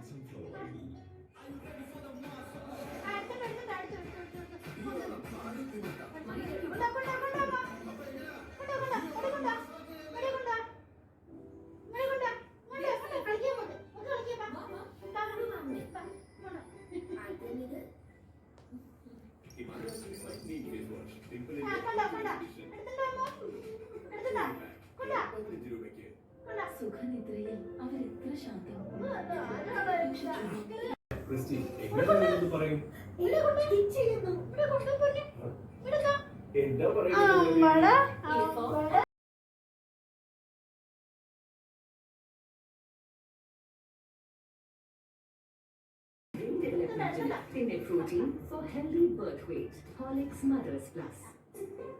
dancing floor. സുഖനിദ്രയിൽ അവരെത്ര ശാന്തം എന്താ പറയുക Thinner protein for healthy birth weight. Horlicks Mothers Plus.